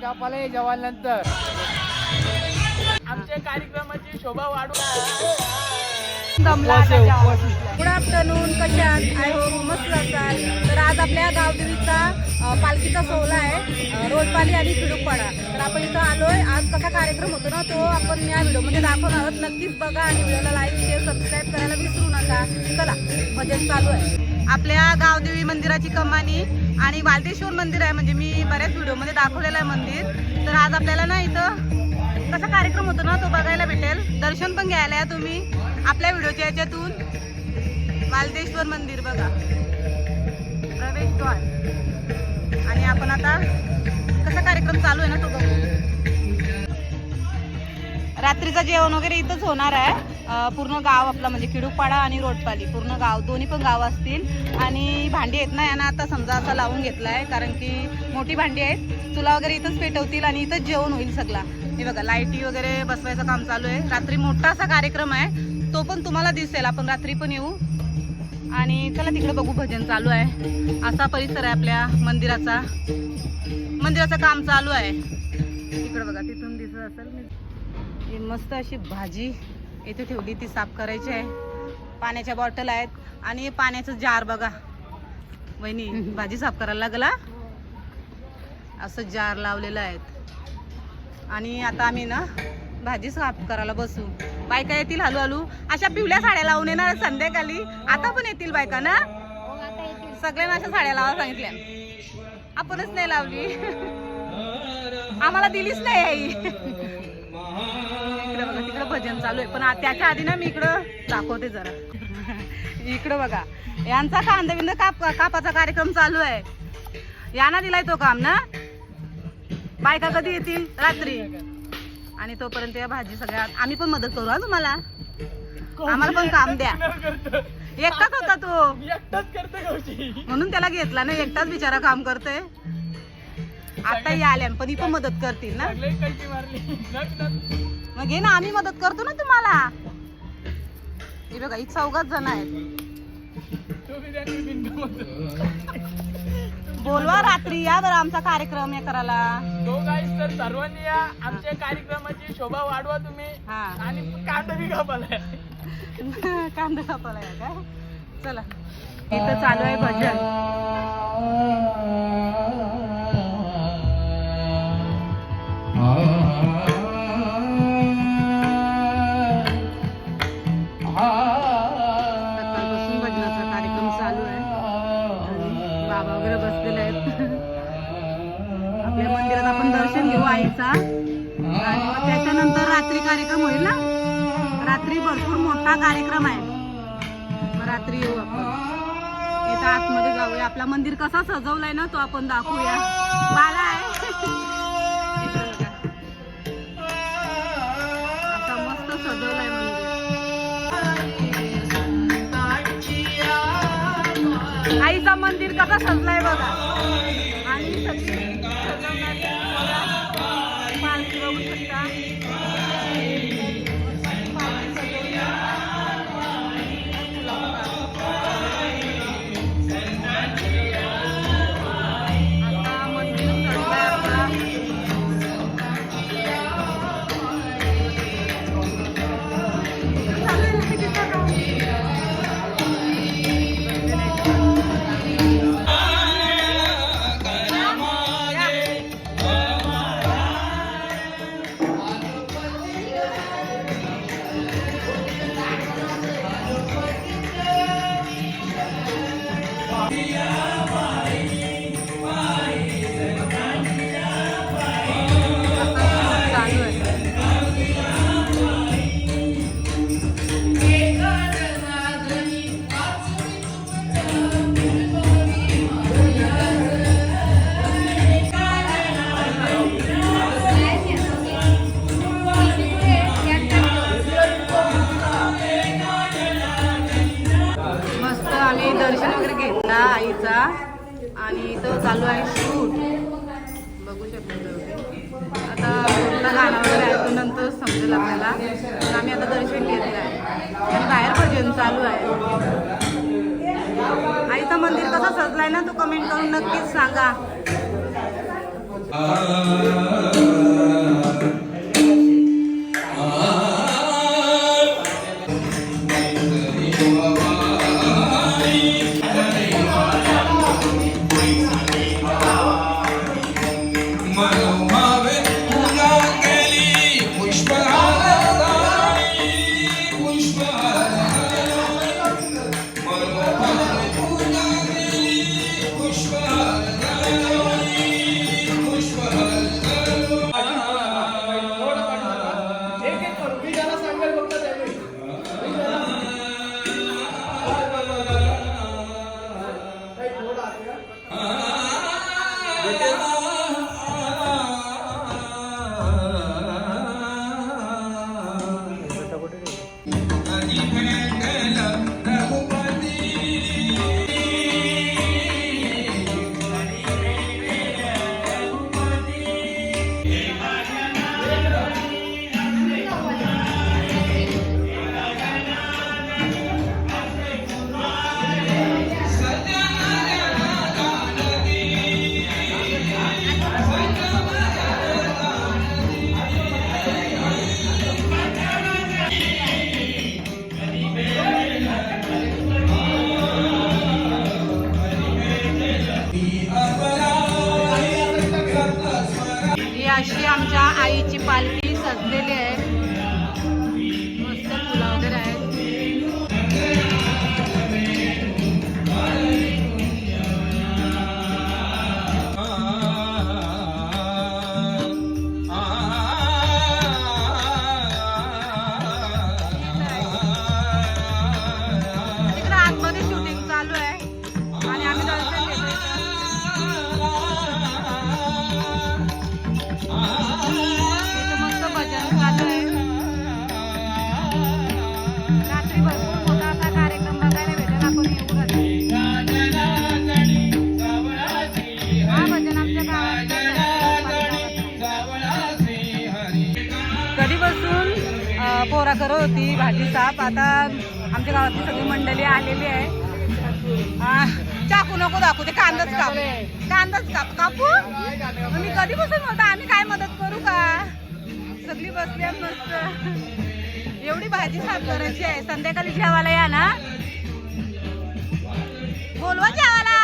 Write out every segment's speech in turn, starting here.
कापाले जवान नंतर. आमच्या कार्यक्रमाची शोभा वाढू. गुड आफ्टरनून कशा आय होप मस्त असाल. तर आज आपल्या गावदेवीचा पालखीचा सोहळा आहे. रोजपाली आणि खिडूकपाडा तर आपण इथं आलोय. आज कसा कार्यक्रम होतो ना तो आपण या व्हिडिओमध्ये दाखवणार आहोत. नक्कीच बघा आणि व्हिडिओला लाईक शेअर सबस्क्राईब करायला विसरू नका. चला भजन चालू आहे. आपल्या गावदेवी मंदिराची कमानी आणि वालदेश्वर मंदिर आहे म्हणजे मी बऱ्याच व्हिडिओमध्ये दाखवलेलं आहे मंदिर. तर आज आपल्याला ना इथं कसा कार्यक्रम होतो ना तो बघायला भेटेल. दर्शन पण घ्यायला या तुम्ही. आपल्या व्हिडिओच्या याच्यातून वालदेश्वर मंदिर बघा. प्रवेशद्वार आणि आपण आता कसा कार्यक्रम चालू आहे ना तो बघू. रात्रीचं जेवण वगैरे इथंच होणार आहे. पूर्ण गाव आपला म्हणजे किडूकपाडा आणि रोडपाली. पूर्ण गाव दोन्ही पण गाव असतील. आणि भांडी आहेत ना यांना आता समजा असं लावून घेतला आहे कारण की मोठी भांडी आहेत. चुला वगैरे इथंच पेटवतील आणि इथंच जेवण होईल सगळा. हे बघा लाईटी वगैरे बसवायचं काम चालू आहे. रात्री मोठा असा कार्यक्रम आहे. तो पण तुम्हाला दिसेल. आपण रात्री पण येऊ. आणि चला तिकडे बघू भजन चालू आहे. असा परिसर आहे आपल्या मंदिराचा. मंदिराचं काम चालू आहे. इकडे बघा तिथून दिसत असेल. मी मस्त अशी भाजी. इथे ठेवली ती साफ करायची आहे. पाण्याच्या बॉटल आहेत. आणि पाण्याचं जार बघा. वहिनी भाजी साफ करायला लागला? असं जार लावलेलं आहेत. आणि आता आम्ही ना भाजी साफ करायला बसू. बायका येतील हळूहळू. अशा पिवळ्या साड्या लावून येणार संध्याकाळी. आता पण येतील बायका ना? सगळ्यांना अशा साड्या लावा सांगितल्या. आपणच नाही लावली. आम्हाला दिलीच नाही आई. भजन चालू आहे. पण त्याच्या आधी ना मी इकडं दाखवते जरा. इकडं बघा. यांचा कांदा काप कापाचा कार्यक्रम चालू आहे. यांना दिलाय तो काम ना? बायका कधी येतील? रात्री. आणि तोपर्यंत या भाजी सगळ्या आम्ही पण मदत करू हा तुम्हाला? आम्हाला पण काम द्या. एकटाच होता तो. करते म्हणून त्याला घेतला ना एकटाच बिचारा काम करतोय. आता या आल्या पण पण मदत करतील ना. मग घे ना आम्ही मदत करतो ना तुम्हाला. हे बघा ही चौघात जण आहेत. बोलवा रात्री या बरं आमचा कार्यक्रम हे करायला. तो गाईस तर सर्वांनी या. आमच्या कार्यक्रमाची शोभा वाढवा तुम्ही. हा. आणि कांदा बी कापालाय कांदा कापाला या काय? चला. इथं चालू आहे भजन. कार्यक्रम होईल ना? रात्री भरपूर मोठा कार्यक्रम आहे. रात्री येऊ आपण. इथं आतमध्ये जाऊया. आपला मंदिर कसा सजवलाय ना तो आपण दाखवूया. बाला आहे. आईचा मंदिर कसा सजलाय बघा. आणि सगळी सजवणार आईचं होती भाजी साप आता आमच्या गावातली सगळी मंडळी आलेली आहे. चाकू नको दाखवू ते कांदाच काप. कांदाच काप. कापू मी कधीपासून होता आम्ही काय मदत करू का? सगळी बसली मस्त. एवढी भाजी साफ करायची आहे. संध्याकाळी जेवायला या ना. बोलवा जेवायला.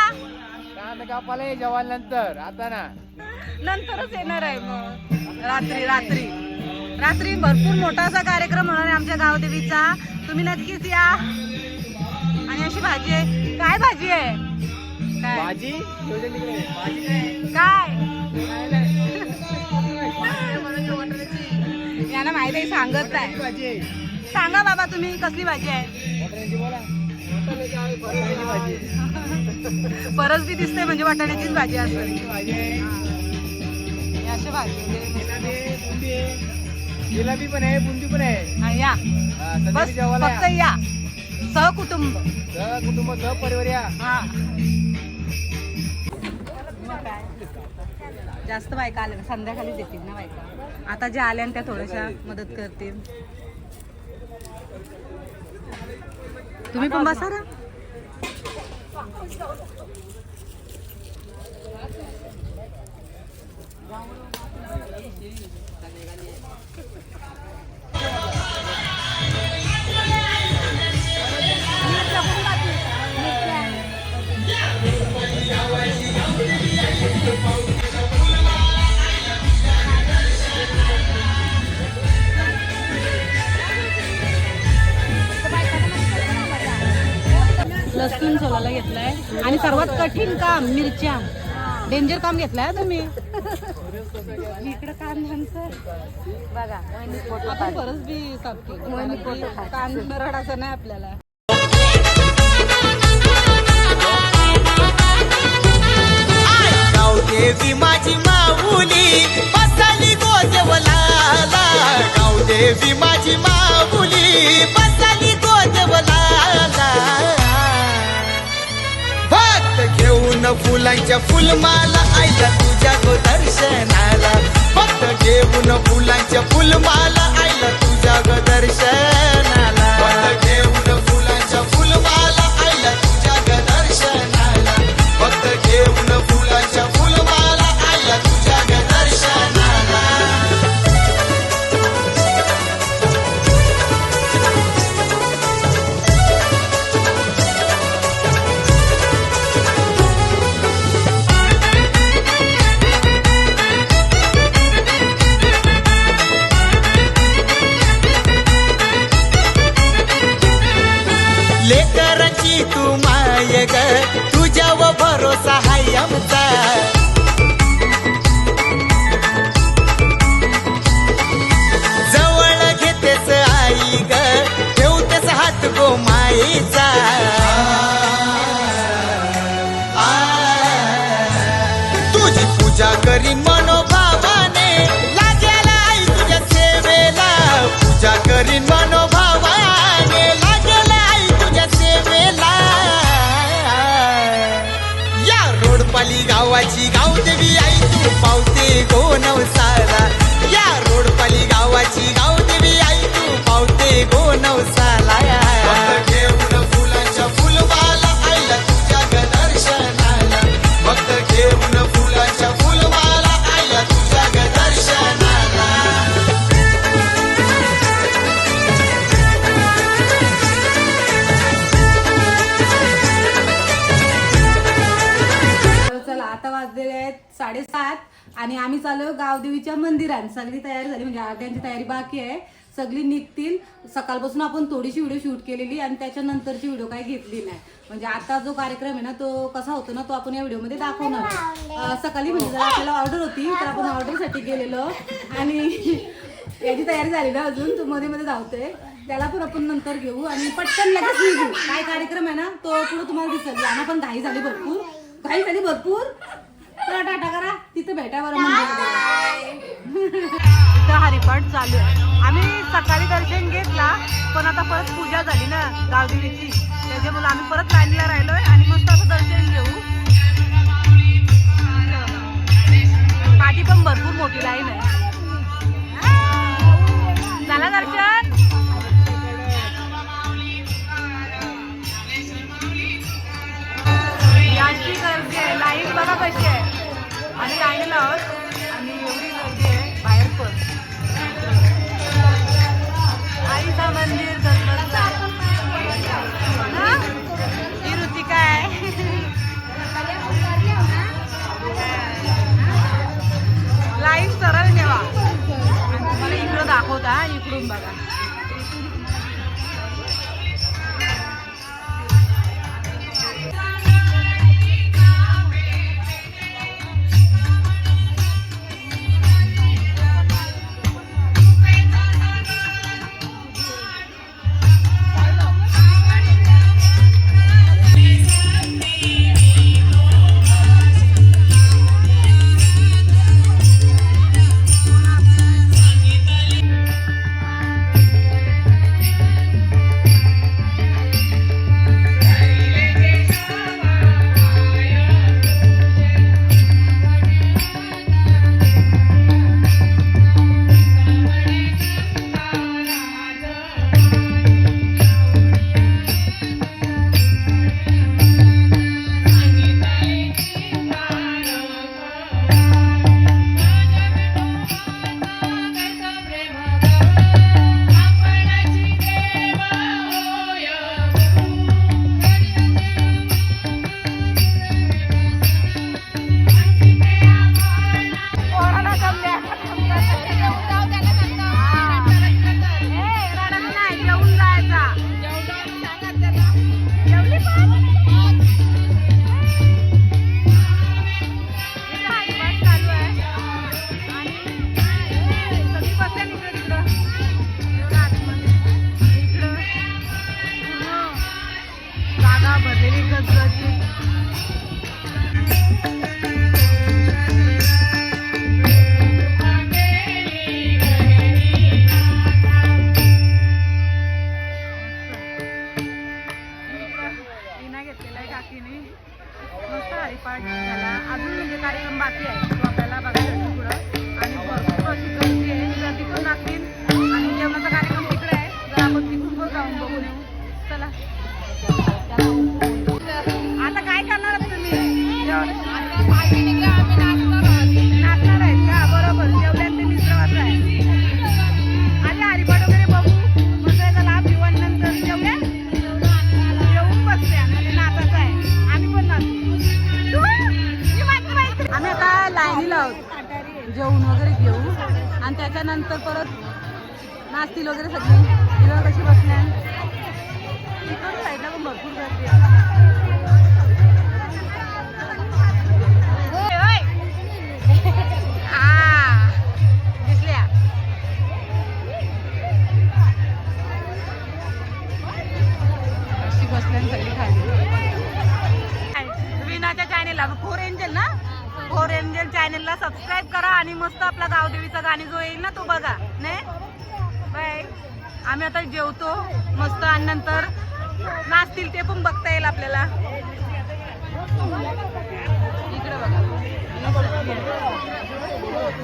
कांदा कापायला जवान नंतर. आता ना. नंतरच येणार आहे मग. रात्री रात्री. रात्री भरपूर मोठा असा कार्यक्रम होणार आहे आमच्या गावदेवीचा. तुम्ही नक्कीच या. आणि अशी भाजी आहे. काय भाजी आहे? काय? भाजी? काय? यांना माहीत आहे सांगत नाही. सांगा बाबा तुम्ही कसली भाजी आहे. परस बी दिसते म्हणजे वाटाण्याचीच भाजी असेल ही. अशी भाजी आहे. जिलाबी पण आहे बुंदी पण आहे. हा, या. हा, बस संध्याकाळी जेवायला फक्त या. सहकुटुंब. सह कुटुंब सह परिवार या. हा. जास्त बायका आल्या ना, संध्याकाळीच येतील ना बायका. आता ज्या आल्या ना त्या थोड्याशा मदत करतील. तुम्ही पण बसा ना. लसूण सोलायला घेतलाय. आणि सर्वात कठीण काम मिरच्या. डेंजर काम घेतलाय तुम्ही. कांद्यांचं. बघा आपण परत बी साफ केलं. कांदा रडायचं नाही आपल्याला. गावदेवी माझी माऊली बसाली गोदेवलाला गावदेवी माझी माऊली बसाली गोदेवलाला भक्त घेऊन फुलांच्या फुलमाला आईला तुझ्या गो दर्शनाला. हात घेऊन फुलांच्या फुलमाला आईला तुझ्या गो दर्शनाला. भक्त घेऊन फुलांच्या फुलमाला आईला तुझ्या ग दर्शनाला. फक्त घेऊन गो माईचा आणि आम्ही चालू गावदेवीच्या मंदिरात. सगळी तयारी झाली म्हणजे आरत्यांची तयारी बाकी आहे. सगळी निघतील. सकाळपासून आपण थोडीशी व्हिडिओ शूट केलेली आणि त्याच्यानंतरची व्हिडिओ काही घेतली नाही. म्हणजे आता जो कार्यक्रम आहे ना तो कसा होतो ना तो आपण या व्हिडिओमध्ये दाखवणार सकाळी म्हणजे जर आपल्याला ऑर्डर होती तर आपण ऑर्डरसाठी गेलेलो. आणि याची तयारी झाली ना अजून तो मध्ये मध्ये जाऊते त्याला पण आपण नंतर घेऊ आणि पटकन लगेच निघू. काय कार्यक्रम आहे ना तो पुढे तुम्हाला दिसेल. यांना पण घाई झाली भरपूर. घाई झाली भरपूर. चला टाटा करा. तिथं भेटा बरं मंदिरात. इथं हरिपाठ चालू आहे. आम्ही सकाळी दर्शन घेतला पण आता परत पूजा झाली ना गावदेवीची. त्याच्यामुळे आम्ही परत लाईनला राहिलोय आणि मस्त असं दर्शन घेऊ. पाठी पण भरपूर मोठी लाईन आहे. झालं दर्शन. याची गर्दी आहे. लाईन बघा कशी आहे. आणि लाईन लावत आणि एवढी गर्दी आहे. बाहेर पण आईचा मंदिर गणपतचा ही? ऋतिका आहे. लाईन सरळ नेवा आणि तुम्हाला इकडं दाखवता इकडून बघा. That's सगळी खाली. विनाच्या चॅनेलला फोर एंजल ना? फोर एंजल चॅनेलला सबस्क्राईब करा आणि मस्त आपला गावदेवीचा गाणी जो येईल ना तो बघा नाही बाय आम्ही आता जेवतो मस्त आणि नंतर नाचतील ते पण बघता येईल आपल्याला. इकडे बघा.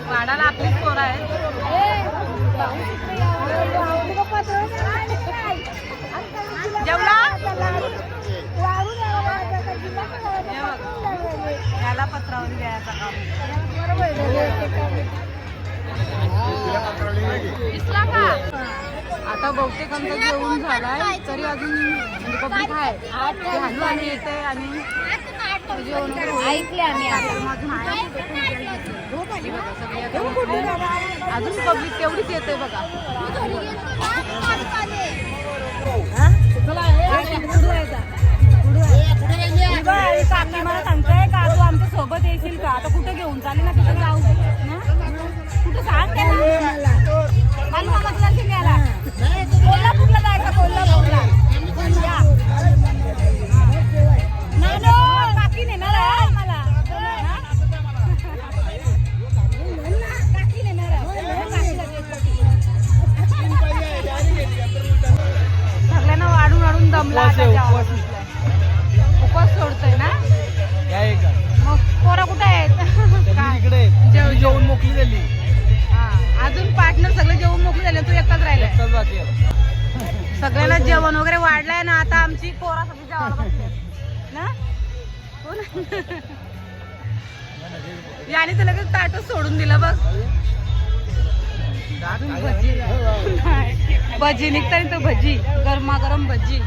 वाडाला आपलीच पोरं आहेत. जेवला. याला पत्रावरी द्यायचा काम. दिसला का? आता बहुतेक आमचा जेवण झालाय तरी अजून म्हणजे पब्लिक आहे. हलू आणि येते आणि जेवण. ऐकले आम्ही अजून पब्लिक तेवढीच येते बघा. काकी मला सांगताय का? तू आमच्यासोबत येशील का? आता कुठे घेऊन? चालले ना तिथे जाऊ ना? कुठं सांग त्याला? मला कोल्हापूरला जायचं कोल्हापूरला. याने तर लगेच ताटच सोडून दिलं बघ. भजी नाही. भजी निघताय तो भजी गरमागरम भजी.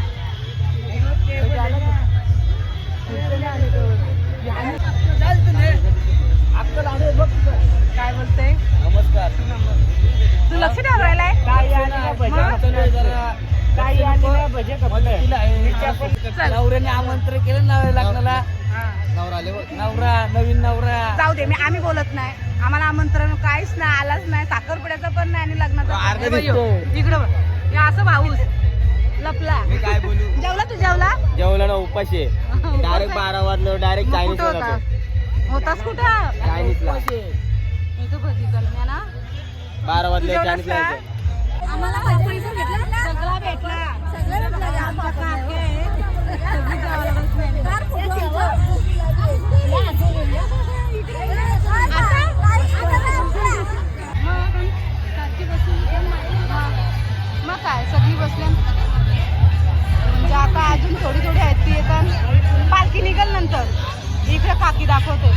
काय बोलते? नमस्कार तू लक्ष ठेवून राहिलाय. नवऱ्याने आमंत्रण केलं ना लग्नाला. नवरा नवीन नवरा. जाऊ दे मी आम्ही बोलत नाही. आम्हाला आमंत्रण काहीच नाही आलाच नाही साखरपुड्याचं पण नाही आणि लग्नाचं अर्धा दिसतो. इकडं बघ. हे असं भाऊस. लपला. काय बोलू? जेवला तू जेवला? जेवला ना उपाशी. डायरेक्ट बारा वाजलं डायरेक्ट मग चायनीज कुठं होता? होतास कुठं? चायनीजला. भजी चालू ना? बारा तू वाजले जेवलास चायनीजला का? यायचं. आम्हाला भाजी भेटला? सगळा भेटला. सगळं भेटलं. मग काय सगळी बसल्या. म्हणजे आता अजून थोडी थोडी आहेत ती येतात. पालखी निघल नंतर. इकडे काकी दाखवते.